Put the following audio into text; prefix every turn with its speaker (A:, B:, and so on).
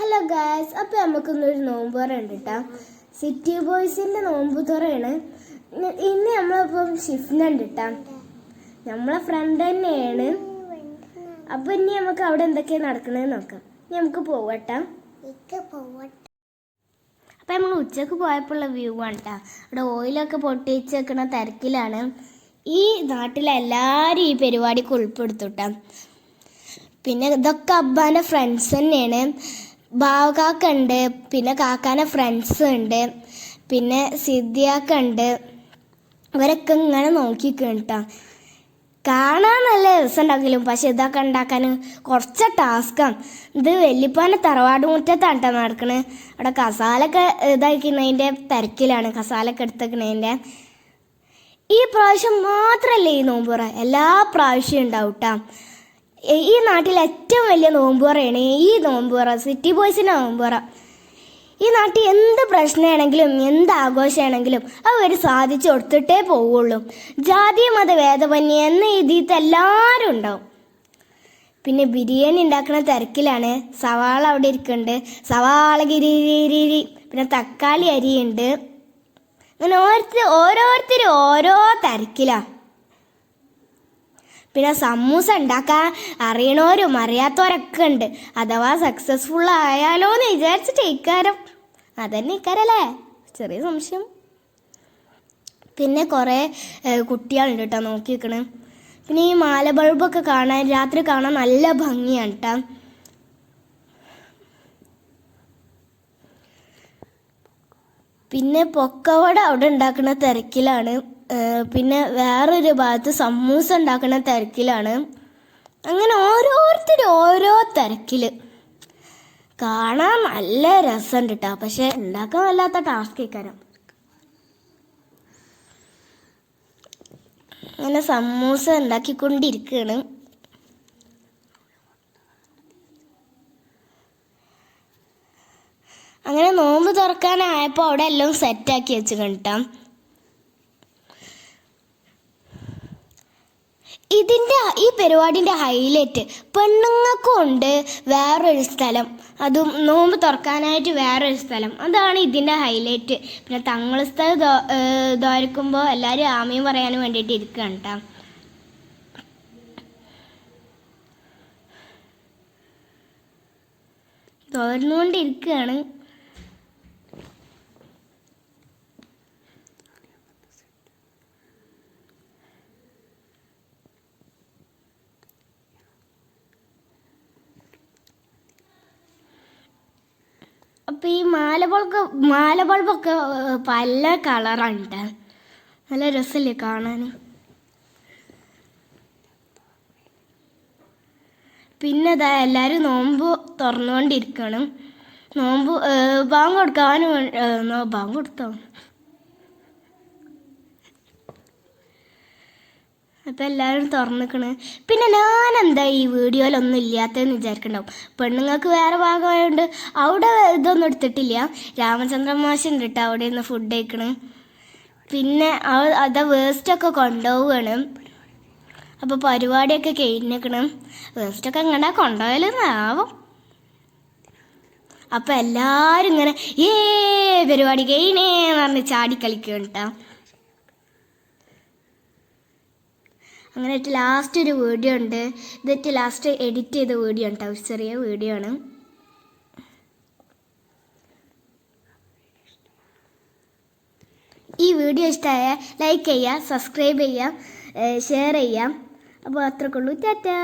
A: Hello guys അപ്പോൾ നമുക്കൊന്നൊരു നോമ്പ് തുറ ഉണ്ട് കേട്ടോ സിറ്റി ബോയ്സിന്റെ നോമ്പ് തുറയാണ്. ഇന്ന് നമ്മളിപ്പം ഉണ്ട് കേട്ടോ നമ്മളെ ഫ്രണ്ട് തന്നെയാണ്. അപ്പോൾ ഇനി നമുക്ക് അവിടെ എന്തൊക്കെയാണ് നടക്കണതെന്ന് നോക്കാം. ഇനി നമുക്ക് പോവട്ടെ അപ്പം നമ്മൾ ഉച്ചയ്ക്ക് പോയപ്പോഴുള്ള വ്യൂ ആണ് കേട്ടോ അവിടെ ഓയിലൊക്കെ പൊട്ടിച്ച് വെക്കണ തിരക്കിലാണ്. ഈ നാട്ടിലെ എല്ലാവരും ഈ പരിപാടിക്ക് ഉൾപ്പെടുത്തു കേട്ടോ പിന്നെ ഇതൊക്കെ അബ്ബാന്റെ ഫ്രണ്ട്സ് തന്നെയാണ്. ബാവകാക്ക ഉണ്ട് പിന്നെ കാക്കാന്റെ ഫ്രണ്ട്സ് ഉണ്ട് പിന്നെ സിദ്ധിയാക്ക ഉണ്ട് ഇവരൊക്കെ ഇങ്ങനെ നോക്കിക്കണം കാണാൻ നല്ല രസം ഉണ്ടാക്കലും പക്ഷെ ഇതൊക്കെ ഉണ്ടാക്കാൻ കുറച്ച് ടാസ്ക്കാണ് ഇത് വെല്ലിപ്പാന്റെ തറവാട് മുറ്റത്താണ് കേട്ടോ നടക്കണേ. അവിടെ കസാലൊക്കെ ഇതാക്കുന്നതിന്റെ തിരക്കിലാണ് കസാലൊക്കെ എടുത്തേക്കണതിന്റെ ഈ പ്രാവശ്യം മാത്രമല്ല ഈ നോമ്പുറ എല്ലാ പ്രാവശ്യവും ഉണ്ടാവും കേട്ടോ ഈ നാട്ടിൽ ഏറ്റവും വലിയ നോമ്പുറയാണ് ഈ നോമ്പുറ സിറ്റി ബോയ്സിന്റെ നോമ്പുറ. ഈ നാട്ടിൽ എന്ത് പ്രശ്നമാണെങ്കിലും എന്ത് ആഘോഷമാണെങ്കിലും അവർ സാധിച്ചു കൊടുത്തിട്ടേ പോവുള്ളൂ. ജാതി മത ഭേദപന്യ എന്ന രീതിയിൽ എല്ലാവരും ഉണ്ടാവും. പിന്നെ ബിരിയാണി ഉണ്ടാക്കുന്ന തിരക്കിലാണ്. സവാള അവിടെ ഇരിക്കുന്നുണ്ട്. സവാള ഗിരി. പിന്നെ തക്കാളി അരിയുണ്ട്. അങ്ങനെ ഓരോരുത്തർ ഓരോരുത്തർ ഓരോ തിരക്കിലാണ് പിന്നെ സമൂസ ഉണ്ടാക്കാൻ അറിയണവരും അറിയാത്തവരൊക്കെ ഉണ്ട്. അഥവാ സക്സസ്ഫുൾ ആയാലോ എന്ന് വിചാരിച്ചിട്ട് ഇക്കാരം അതന്നെ ഇക്കാരല്ലേ? ചെറിയ സംശയം. പിന്നെ കുറേ കുട്ടികളുണ്ട് കേട്ടോ നോക്കി നിൽക്കണേ പിന്നെ ഈ മാല ബൾബൊക്കെ കാണാൻ രാത്രി കാണാൻ നല്ല ഭംഗിയാണ് കേട്ടോ പിന്നെ പൊക്കവട അവിടെ ഉണ്ടാക്കുന്ന തിരക്കിലാണ്. പിന്നെ വേറൊരു ഭാഗത്ത് സമൂസ ഉണ്ടാക്കുന്ന തിരക്കിലാണ്. അങ്ങനെ ഓരോരുത്തരും ഓരോ തിരക്കിൽ കാണാൻ നല്ല രസമുണ്ട് കേട്ടോ പക്ഷെ ഉണ്ടാക്കാൻ വല്ലാത്ത ടാസ്ക് ഇക്കാരം അങ്ങനെ സമൂസ ഉണ്ടാക്കിക്കൊണ്ടിരിക്കുകയാണ് അങ്ങനെ നോമ്പ് തുറക്കാനായപ്പോൾ അവിടെ എല്ലാം സെറ്റാക്കി വെച്ച് കണ്ടിട്ടാ ഇതിന്റെ ഈ പരിപാടിന്റെ ഹൈലൈറ്റ് പെണ്ണുങ്ങൾക്കും ഉണ്ട് വേറൊരു സ്ഥലം. അതും നോമ്പ് തുറക്കാനായിട്ട് വേറൊരു സ്ഥലം. അതാണ് ഇതിന്റെ ഹൈലൈറ്റ് പിന്നെ തങ്ങൾ സ്ഥലം ദോരക്കുമ്പോൾ എല്ലാവരും ആമയും പറയാനും വേണ്ടിയിട്ട് ഇരിക്കുകയാണ് കേട്ടോ തോർന്നുകൊണ്ടിരിക്കുകയാണ് അപ്പൊ ഈ മാല ബൾബ് മാല ബൾബൊക്കെ പല കളറാണ് നല്ല രസമല്ലേ കാണാൻ പിന്നെ ഇതാ എല്ലാവരും നോമ്പ് തുറന്നുകൊണ്ടിരിക്കണം നോമ്പ് ബാങ്ക് കൊടുക്കാൻ വേ- നോ- ബാങ്ക് കൊടുത്തോ? അപ്പം എല്ലാവരും തുറന്നിക്കണ്. പിന്നെ ഞാൻ എന്താ ഈ വീഡിയോയിലൊന്നും ഇല്ലാത്തതെന്ന് വിചാരിക്കണ്ടാവും. പെണ്ണുങ്ങൾക്ക് വേറെ ഭാഗമായതുകൊണ്ട് അവിടെ ഇതൊന്നും എടുത്തിട്ടില്ല. രാമചന്ദ്രൻ മാഷുണ്ട് കേട്ടോ അവിടെ നിന്ന് ഫുഡ് കഴിക്കണ്. പിന്നെ അവ- അത് വേസ്റ്റൊക്കെ കൊണ്ടുപോവുകയാണ് അപ്പോൾ പരിപാടിയൊക്കെ കഴിഞ്ഞിരിക്കണം വേസ്റ്റൊക്കെ എങ്ങനെ കൊണ്ടുപോയാലെന്നാവും അപ്പം എല്ലാവരും ഇങ്ങനെ ഏ പരിപാടി കഴിഞ്ഞേ എന്ന് പറഞ്ഞ് ചാടി കളിക്കും കേട്ടോ അങ്ങനെ ലാസ്റ്റ് ഒരു വീഡിയോ ഉണ്ട്. ഇതിട്ട് ലാസ്റ്റ് എഡിറ്റ് ചെയ്ത വീഡിയോ ഉണ്ട് കേട്ടോ ചെറിയ വീഡിയോ ആണ്. ഈ വീഡിയോ ഇഷ്ടമായ ലൈക്ക് ചെയ്യുക സബ്സ്ക്രൈബ് ചെയ്യുക ഷെയർ ചെയ്യാം അപ്പോൾ അത്രക്കുള്ളൂ. ടാറ്റാ.